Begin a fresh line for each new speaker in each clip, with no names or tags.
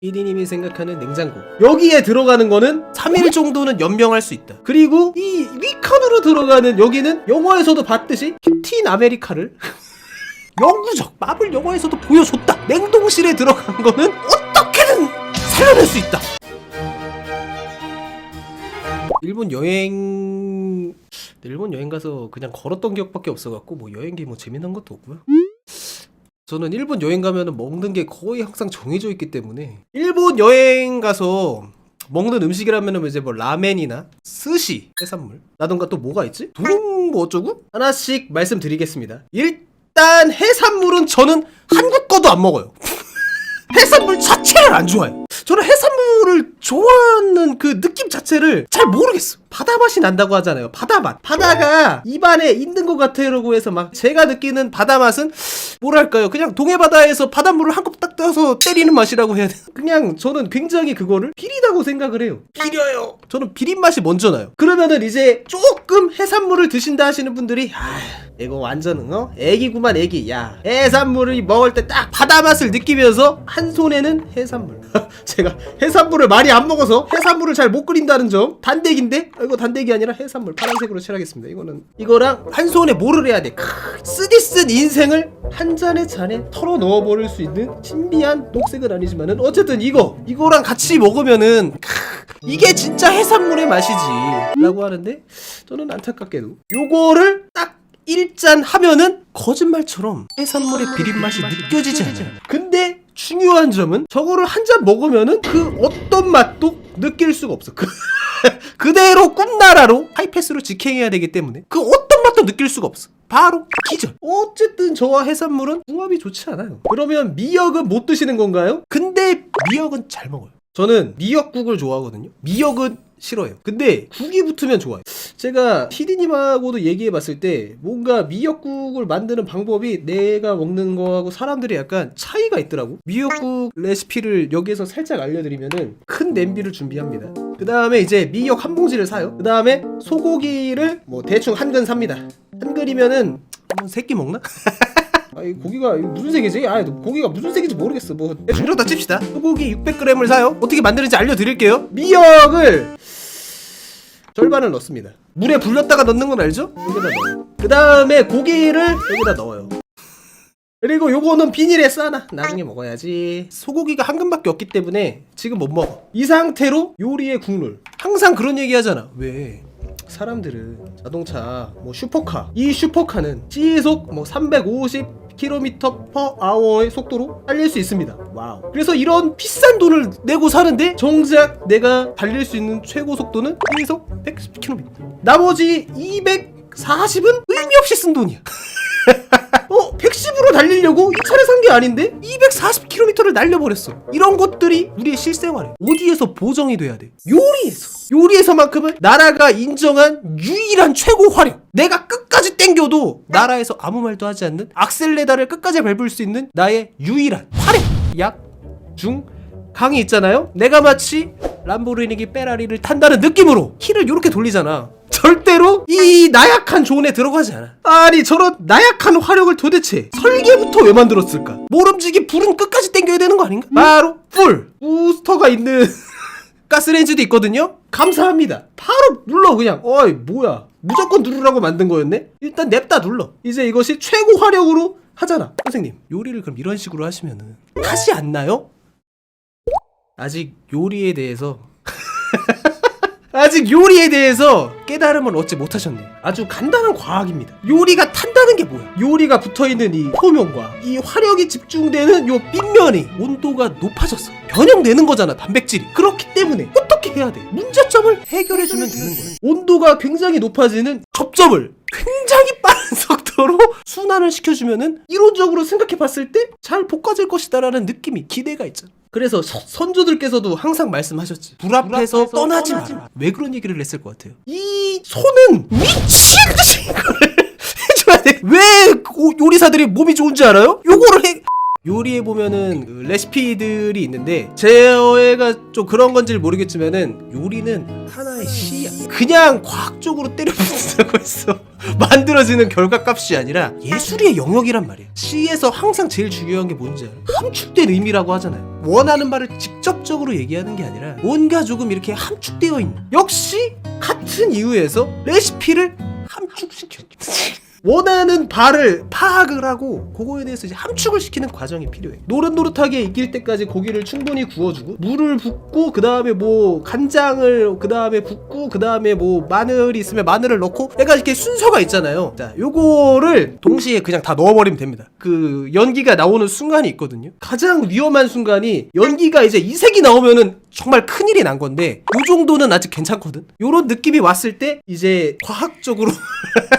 PD님이 생각하는 냉장고. 여기에 들어가는 거는 3일 정도는 연명할 수 있다. 그리고 이 위칸으로 들어가는 여기는 영화에서도 봤듯이 캡틴 아메리카를 영구적 마블 영화에서도 보여줬다. 냉동실에 들어간 거는 어떻게든 살려낼 수 있다. 일본 여행 일본 여행 가서 그냥 걸었던 기억밖에 없어갖고 뭐 여행기 뭐 재미난 것도 없고요 저는 일본 여행 가면은 먹는 게 거의 항상 정해져 있기 때문에 일본 여행 가서 먹는 음식이라면은 이제 뭐 라멘이나 스시 해산물 라던가 또 뭐가 있지? 두릉 뭐 어쩌고? 하나씩 말씀드리겠습니다. 일단 해산물은 저는 한국 거도 안 먹어요. 해산물 자체를 안 좋아해요. 저는 해산물을 좋아하는 그 느낌 자체를 잘 모르겠어. 바다 맛이 난다고 하잖아요. 바다 맛. 바다가 입안에 있는 것 같아라고 해서 막 제가 느끼는 바다 맛은 뭐랄까요. 그냥 동해 바다에서 바닷물을 한 컵 딱 떠서 때리는 맛이라고 해야 되나? 그냥 저는 굉장히 그거를 비리다고 생각을 해요. 비려요. 저는 비린 맛이 먼저 나요. 그러면은 이제 조금 해산물을 드신다 하시는 분들이 아 이거 완전 어 애기구만 애기. 야 해산물을 먹을 때 딱 바다 맛을 느끼면서 한 손에는 해산물. 제가 해산물을 많이 안 먹어서 해산물을 잘 못 끓인다는 점 단대기인데 아, 이거 단대기 아니라 해산물 파란색으로 칠하겠습니다. 이거는 이거랑 한 손에 뭐를 해야 돼? 크, 쓰디쓴 인생을 한 잔의 잔에 털어 넣어 버릴 수 있는 신비한 녹색은 아니지만은 어쨌든 이거 이거랑 같이 먹으면은 크, 이게 진짜 해산물의 맛이지라고 하는데 저는 안타깝게도 요거를 딱 1잔 하면은 거짓말처럼 해산물의 비린 맛이 느껴지지 않아요. 근데 중요한 점은 저거를 한 잔 먹으면은 그 어떤 맛도 느낄 수가 없어. 그 그대로 꿈나라로 하이패스로 직행해야 되기 때문에 그 어떤 맛도 느낄 수가 없어. 바로 기절. 어쨌든 저와 해산물은 궁합이 좋지 않아요. 그러면 미역은 못 드시는 건가요? 근데 미역은 잘 먹어요. 저는 미역국을 좋아하거든요. 미역은 싫어요. 근데 국이 붙으면 좋아요. 제가 TD님하고도 얘기해 봤을 때 뭔가 미역국을 만드는 방법이 내가 먹는 거하고 사람들이 약간 차이가 있더라고. 미역국 레시피를 여기에서 살짝 알려드리면은 큰 냄비를 준비합니다. 그 다음에 이제 미역 한 봉지를 사요. 그 다음에 소고기를 뭐 대충 한 근 삽니다. 한 근이면은 한번 세끼 먹나? 아, 이 고기가 무슨 색이지? 아, 고기가 무슨 색인지 모르겠어. 뭐 이러다 칩시다. 소고기 600g을 사요. 어떻게 만드는지 알려드릴게요. 미역을 절반을 넣습니다. 물에 불렸다가 넣는 건 알죠? 여기다 넣어요. 그 다음에 고기를 여기다 넣어요. 그리고 요거는 비닐에 싸놔. 나중에 먹어야지. 소고기가 한 근밖에 없기 때문에 지금 못 먹어. 이 상태로 요리의 국룰. 항상 그런 얘기 하잖아. 왜? 사람들은 자동차 뭐 슈퍼카 이 슈퍼카는 시속 뭐 350 km per hour의 속도로 달릴 수 있습니다. 와우. 그래서 이런 비싼 돈을 내고 사는데 정작 내가 달릴 수 있는 최고 속도는 시속 110km. 나머지 240은 의미 없이 쓴 돈이야. 어, 110으로 달리려고 이 차를 산 게 아닌데 240km를 날려버렸어. 이런 것들이 우리의 실생활에 어디에서 보정이 돼야 돼? 요리에서. 요리에서만큼은 나라가 인정한 유일한 최고 화력. 내가 끝까지 땡겨도 나라에서 아무 말도 하지 않는 악셀레다를 끝까지 밟을 수 있는 나의 유일한 화력. 약, 중, 강이 있잖아요. 내가 마치 람보르기니 페라리를 탄다는 느낌으로 키를 이렇게 돌리잖아. 절대로 이 나약한 존에 들어가지 않아. 아니 저런 나약한 화력을 도대체 설계부터 왜 만들었을까? 모름지기 불은 끝까지 당겨야 되는 거 아닌가? 바로 풀 부스터가 있는 가스레인지도 있거든요. 감사합니다. 바로 눌러 그냥. 어이 뭐야? 무조건 누르라고 만든 거였네. 일단 냅다 눌러. 이제 이것이 최고 화력으로 하잖아. 선생님 요리를 그럼 이런 식으로 하시면은 맛이 안 나요? 아직 요리에 대해서 아직 요리에 대해서 깨달음을 얻지 못하셨네. 아주 간단한 과학입니다. 요리가 탄다는 게 뭐야? 요리가 붙어있는 이 표면과 이 화력이 집중되는 요 빗면이 온도가 높아졌어. 변형되는 거잖아, 단백질이. 그렇기 때문에 어떻게 해야 돼? 문제점을 해결해주면 되는 거야. 온도가 굉장히 높아지는 접점을 굉장히 빠른 속도로 순환을 시켜주면은 이론적으로 생각해 봤을 때 잘 볶아질 것이다라는 느낌이 기대가 있잖아. 그래서 서- 선조들께서도 항상 말씀하셨지. 불 앞에서 떠나지 마라. 왜 그런 얘기를 했을 것 같아요? 이 손은 미친 듯이 이걸 해줘야 돼. 왜 고- 요리사들이 몸이 좋은지 알아요? 요거를 해. 요리에 보면은 그 레시피들이 있는데 제가 좀 그런 건지 모르겠지만은 요리는 하나의 시야. 그냥 과학적으로 때려 부순다고 했어. 만들어지는 결과값이 아니라 예술의 영역이란 말이야. 시에서 항상 제일 중요한 게 뭔지 알아? 함축된 의미라고 하잖아요. 원하는 말을 직접적으로 얘기하는 게 아니라 뭔가 조금 이렇게 함축되어 있는. 역시 같은 이유에서 레시피를 함축시켜. 원하는 바를 파악을 하고 그거에 대해서 이제 함축을 시키는 과정이 필요해. 노릇노릇하게 익힐 때까지 고기를 충분히 구워주고 물을 붓고 그 다음에 뭐 간장을 그 다음에 붓고 그 다음에 뭐 마늘이 있으면 마늘을 넣고 약간 이렇게 순서가 있잖아요. 자, 요거를 동시에 그냥 다 넣어버리면 됩니다. 그 연기가 나오는 순간이 있거든요. 가장 위험한 순간이 연기가 이제 이색이 나오면은 정말 큰일이 난 건데 요 정도는 아직 괜찮거든. 요런 느낌이 왔을 때 이제 과학적으로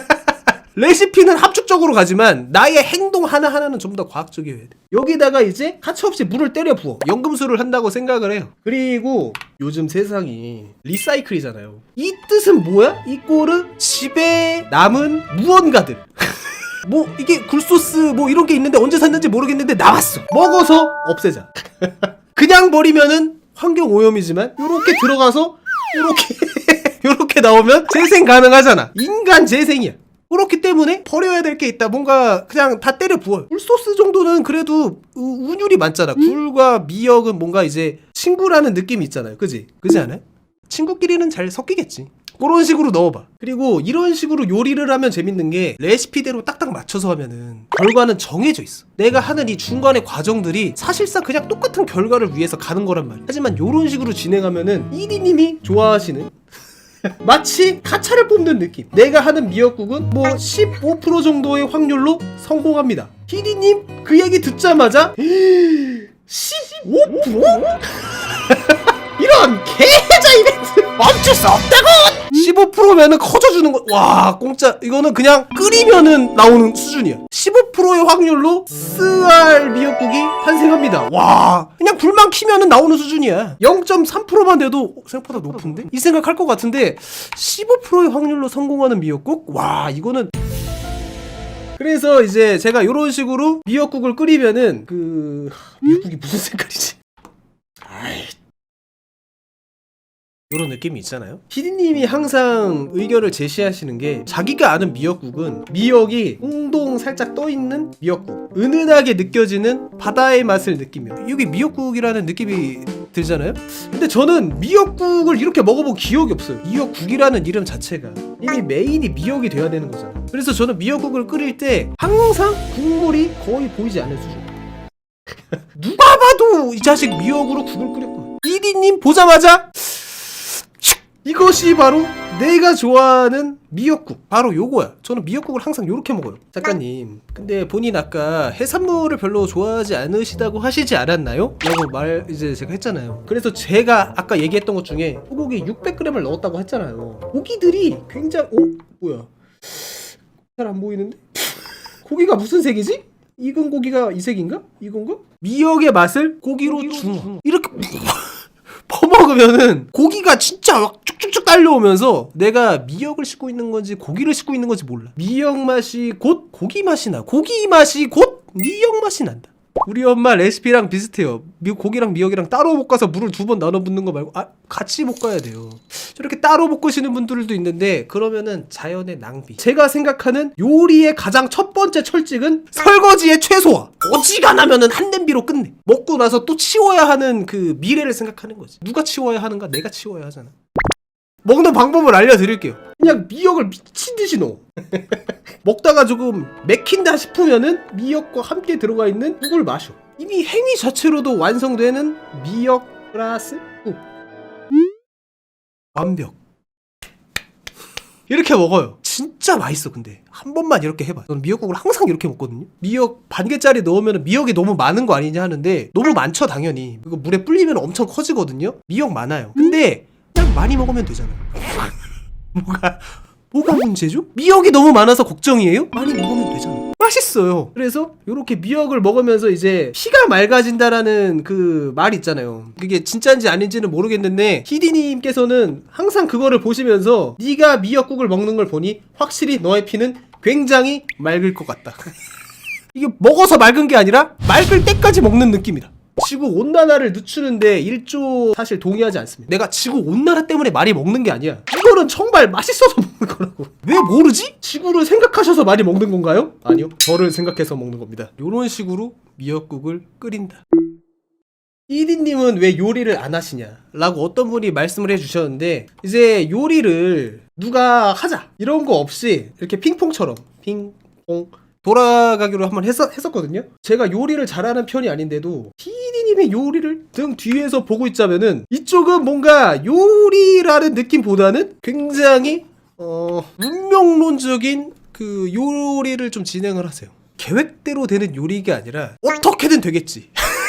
레시피는 합축적으로 가지만 나의 행동 하나하나는 다 과학적이어야 돼. 여기다가 이제 가차없이 물을 때려 부어. 연금술을 한다고 생각을 해요. 그리고 요즘 세상이 리사이클이잖아요. 이 뜻은 뭐야? 이 꼴은 집에 남은 무언가들. 뭐 이게 굴소스 뭐 이런 게 있는데 언제 샀는지 모르겠는데 나왔어. 먹어서 없애자. 그냥 버리면은 환경 오염이지만 요렇게 들어가서 요렇게 요렇게 나오면 재생 가능하잖아. 인간 재생이야. 그렇기 때문에 버려야 될 게 있다. 뭔가 그냥 다 때려 부어. 굴소스 정도는 그래도 우- 운율이 많잖아. 굴과 미역은 뭔가 이제 친구라는 느낌이 있잖아요. 그지? 그지 않아요? 친구끼리는 잘 섞이겠지. 그런 식으로 넣어봐. 그리고 이런 식으로 요리를 하면 재밌는 게 레시피대로 딱딱 맞춰서 하면은 결과는 정해져 있어. 내가 하는 이 중간의 과정들이 사실상 그냥 똑같은 결과를 위해서 가는 거란 말이야. 하지만 이런 식으로 진행하면은 1위님이 좋아하시는 마치 가차를 뽑는 느낌. 내가 하는 미역국은 뭐 15% 정도의 확률로 성공합니다. PD님 그 얘기 듣자마자 15%? 이런 이벤트 멈출 수 없다고! 15%면은 커져주는 거. 와, 공짜. 이거는 그냥 끓이면은 나오는 수준이야. 15%의 확률로 쓰알 미역국이 탄생합니다. 와, 그냥 불만 키면은 나오는 수준이야. 0.3%만 돼도 어, 생각보다 높은데? 이 생각할 것 같은데 15%의 확률로 성공하는 미역국? 와, 이거는 그래서 이제 제가 이런 식으로 미역국을 끓이면은 그 미역국이 무슨 색깔이지? 아이 이런 느낌이 있잖아요. 피디님이 항상 의견을 제시하시는 게 자기가 아는 미역국은 미역이 웅동 살짝 떠 있는 미역국, 은은하게 느껴지는 바다의 맛을 느끼며 이게 미역국이라는 느낌이 들잖아요. 근데 저는 미역국을 이렇게 먹어본 기억이 없어요. 미역국이라는 이름 자체가 이미 메인이 미역이 돼야 되는 거잖아. 그래서 저는 미역국을 끓일 때 항상 국물이 거의 보이지 않는 수준. 누가 봐도 이 자식 미역으로 국을 끓였구나. 이디님 보자마자 이것이 바로 내가 좋아하는 미역국 바로 요거야 저는 미역국을 항상 요렇게 먹어요 작가님 근데 본인 아까 해산물을 별로 좋아하지 않으시다고 하시지 않았나요? 라고 말 이제 제가 했잖아요 그래서 제가 아까 얘기했던 것 중에 소고기 600g을 넣었다고 했잖아요 고기들이 굉장히 어? 뭐야 잘 안 보이는데? 고기가 무슨 색이지? 익은 고기가 이 색인가? 이건가? 미역의 맛을 고기로 중화 이렇게 퍼먹으면은 고기가 진짜 막 쭉쭉쭉 딸려오면서 내가 미역을 씹고 있는 건지 고기를 씹고 있는 건지 몰라. 미역 맛이 곧 고기 맛이 나. 고기 맛이 곧 미역 맛이 난다. 우리 엄마 레시피랑 비슷해요. 미, 고기랑 미역이랑 따로 볶아서 물을 두 번 나눠 붓는 거 말고 아 같이 볶아야 돼요. 저렇게 따로 볶으시는 분들도 있는데 그러면은 자연의 낭비. 제가 생각하는 요리의 가장 첫 번째 철칙은 설거지의 최소화. 어지간하면은 한 냄비로 끝내. 먹고 나서 또 치워야 하는 그 미래를 생각하는 거지. 누가 치워야 하는가? 내가 치워야 하잖아. 먹는 방법을 알려드릴게요. 그냥 미역을 미친 듯이 넣어. 먹다가 조금 맥힌다 싶으면은 미역과 함께 들어가 있는 국을 마셔. 이미 행위 자체로도 완성되는 미역 플러스 국. 완벽. 이렇게 먹어요. 진짜 맛있어 근데 한 번만 이렇게 해봐. 저는 미역국을 항상 이렇게 먹거든요. 미역 반 개짜리 넣으면 미역이 너무 많은 거 아니냐 하는데 너무 많죠 당연히. 이거 물에 불리면 엄청 커지거든요. 미역 많아요. 근데 그냥 많이 먹으면 되잖아요. 뭐가 뭐가 문제죠? 미역이 너무 많아서 걱정이에요? 많이 먹으면 되잖아. 맛있어요. 그래서 이렇게 미역을 먹으면서 이제 피가 맑아진다라는 그 말 있잖아요. 그게 진짜인지 아닌지는 모르겠는데 히디님께서는 항상 그거를 보시면서 네가 미역국을 먹는 걸 보니 확실히 너의 피는 굉장히 맑을 것 같다. 이게 먹어서 맑은 게 아니라 맑을 때까지 먹는 느낌이다. 지구 온난화를 늦추는데 1조 사실 동의하지 않습니다. 내가 지구 온난화 때문에 많이 먹는 게 아니야. 이거는 정말 맛있어서 먹는 거라고. 왜 모르지? 지구를 생각하셔서 많이 먹는 건가요? 아니요. 저를 생각해서 먹는 겁니다. 이런 식으로 미역국을 끓인다. 이디님은 왜 요리를 안 하시냐? 라고 어떤 분이 말씀을 해주셨는데, 이제 요리를 누가 하자! 이런 거 없이, 이렇게 핑퐁처럼, 핑퐁, 돌아가기로 한번 했었, 했었거든요? 제가 요리를 잘하는 편이 아닌데도, 피디님의 요리를 등 뒤에서 보고 있자면은, 이쪽은 뭔가 요리라는 느낌보다는 굉장히, 어, 운명론적인 그 요리를 좀 진행을 하세요. 계획대로 되는 요리가 아니라, 어떻게든 되겠지.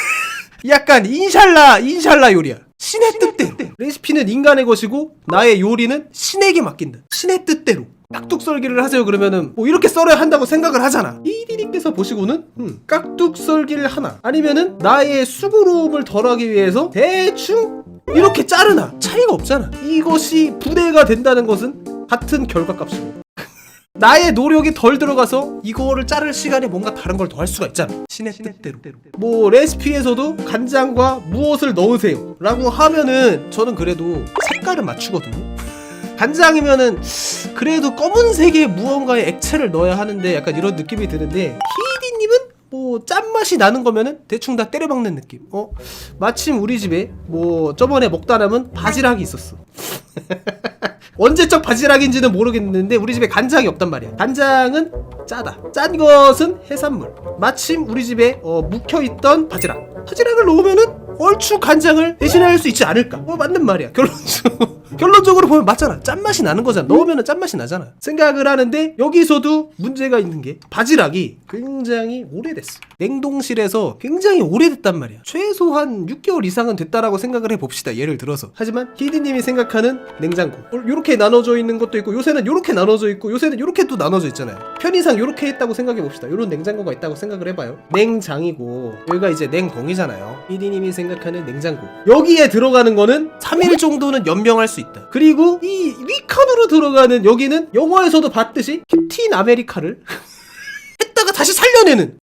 약간 인샬라 인샬라 요리야 신의 뜻대로 레시피는 인간의 것이고 나의 요리는 신에게 맡긴다 신의 뜻대로 깍둑 썰기를 하세요 그러면은 뭐 이렇게 썰어야 한다고 생각을 하잖아 이디님께서 보시고는 음, 깍둑 썰기를 하나 아니면은 나의 수고로움을 덜하기 위해서 대충 이렇게 자르나 차이가 없잖아 이것이 부대가 된다는 것은 같은 결과값이고 나의 노력이 덜 들어가서 이거를 자를 시간에 뭔가 다른 걸 더 할 수가 있잖아. 신의 뜻대로. 뭐 레시피에서도 간장과 무엇을 넣으세요. 라고 하면은 저는 그래도 색깔을 맞추거든요. 간장이면은 그래도 검은색의 무언가의 액체를 넣어야 하는데 약간 이런 느낌이 드는데 히디님은 뭐 짠맛이 나는 거면은 대충 다 때려박는 느낌. 어 마침 우리 집에 뭐 저번에 먹다 남은 바지락이 있었어. 언제적 바지락인지는 모르겠는데 우리 집에 간장이 없단 말이야. 간장은 짜다. 짠 것은 해산물. 마침 우리 집에 어, 묵혀있던 바지락. 바지락을 넣으면은 얼추 간장을 대신할 수 있지 않을까? 뭐 맞는 말이야. 결론적으로 결론적으로 보면 맞잖아. 짠맛이 나는 거잖아. 넣으면은 짠맛이 나잖아. 생각을 하는데 여기서도 문제가 있는 게 바지락이 굉장히 오래됐어. 냉동실에서 굉장히 오래됐단 말이야. 최소한 6개월 이상은 됐다라고 생각을 해봅시다. 예를 들어서. 하지만 히디님이 생각하는 냉장고. 이렇게 나눠져 있는 것도 있고 요새는 이렇게 나눠져 있고 요새는 이렇게 또 나눠져 있잖아요. 편의상 이렇게 했다고 생각해 봅시다. 이런 냉장고가 있다고 생각을 해봐요. 냉장이고 여기가 이제 냉동이잖아요. 히디님이 생각 하는 냉장고. 여기에 들어가는 거는 3일 정도는 연명할 수 있다. 그리고 이 위칸으로 들어가는 여기는 영화에서도 봤듯이 캡틴 아메리카를 했다가 다시 살려내는.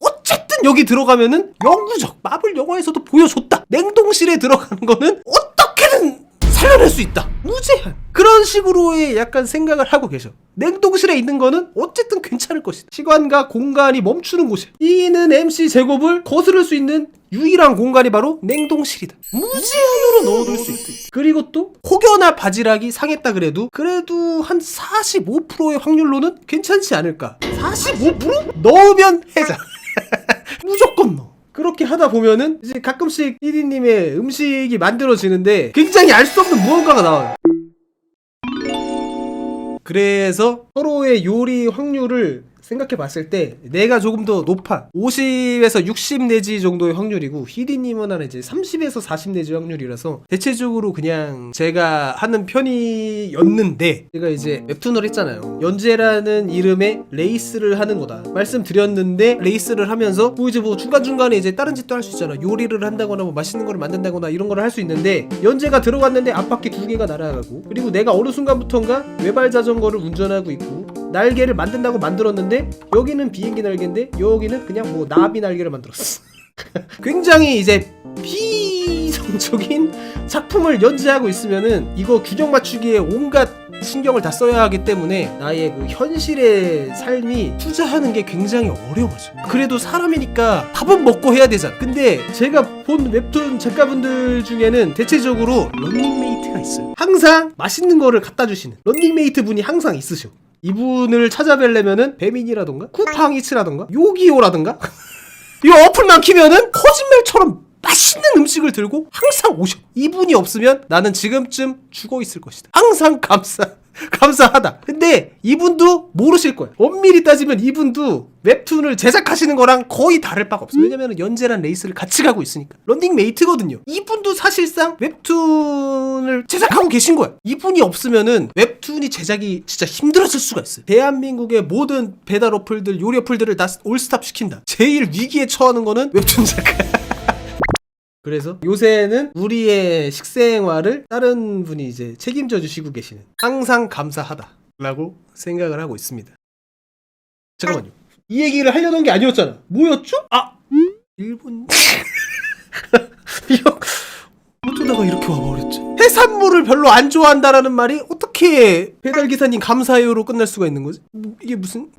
어쨌든 여기 들어가면은 영구적 마블 영화에서도 보여줬다. 냉동실에 들어가는 거는 어떻게든 살려낼 수 있다. 무제한 그런 식으로의 약간 생각을 하고 계셔. 냉동실에 있는 거는 어쨌든 괜찮을 것이다. 시간과 공간이 멈추는 곳이야. 이는 MC 제곱을 거스를 수 있는 유일한 공간이 바로 냉동실이다. 무제한으로 넣어둘 수 있다. 그리고 또 혹여나 바지락이 상했다 그래도 그래도 한 45%의 확률로는 괜찮지 않을까. 45%? 넣으면 해자. 무조건 넣어. 그렇게 하다 보면은 이제 가끔씩 1위님의 음식이 만들어지는데 굉장히 알 수 없는 무언가가 나와요 그래서 서로의 요리 확률을 생각해 봤을 때 내가 조금 더 높아. 50에서 60 내지 정도의 확률이고 히디님은 한 이제 30에서 40 내지 확률이라서 대체적으로 그냥 제가 하는 편이었는데 제가 이제 웹툰을 했잖아요. 연재라는 이름의 레이스를 하는 거다. 말씀드렸는데 레이스를 하면서 뭐 이제 뭐 중간중간에 이제 다른 짓도 할 수 있잖아. 요리를 한다거나 뭐 맛있는 거를 만든다거나 이런 거를 할수 있는데 연재가 들어갔는데 앞바퀴 두 개가 날아가고 그리고 내가 어느 순간부턴가 외발 자전거를 운전하고 있고 날개를 만든다고 만들었는데 여기는 비행기 날개인데 여기는 그냥 뭐 나비 날개를 만들었어. 굉장히 이제 비성적인 작품을 연재하고 있으면은 이거 균형 맞추기에 온갖 신경을 다 써야 하기 때문에 나의 그 현실의 삶이 투자하는 게 굉장히 어려워져. 그래도 사람이니까 밥은 먹고 해야 되잖아. 근데 제가 본 웹툰 작가분들 중에는 대체적으로 런닝메이트가 있어요. 항상 맛있는 거를 갖다 주시는 런닝메이트 분이 항상 있으셔. 이분을 찾아뵈려면은 배민이라던가 쿠팡이츠라던가 요기요라던가 이 어플만 키면은 거짓말처럼 맛있는 음식을 들고 항상 오셔. 이분이 없으면 나는 지금쯤 죽어 있을 것이다. 항상 감사. 감사하다. 근데 이분도 모르실 거야. 엄밀히 따지면 이분도 웹툰을 제작하시는 거랑 거의 다를 바가 없어. 왜냐면 연재란 레이스를 같이 가고 있으니까. 런닝 메이트거든요. 이분도 사실상 웹툰을 제작하고 계신 거야. 이분이 없으면은 웹툰이 제작이 진짜 힘들어질 수가 있어요. 대한민국의 모든 배달 어플들, 요리 어플들을 다 올스탑 시킨다. 제일 위기에 처하는 거는 웹툰 작가. 그래서 요새는 우리의 식생활을 다른 분이 이제 책임져 주시고 계시는 항상 감사하다라고 생각을 하고 있습니다. 잠깐만요. 이 얘기를 하려던 게 아니었잖아. 뭐였죠? 아 일본 미역 어쩌다가 이렇게 와버렸지? 해산물을 별로 안 좋아한다라는 말이 어떻게 배달 기사님 감사해요로 끝날 수가 있는 거지? 뭐, 이게 무슨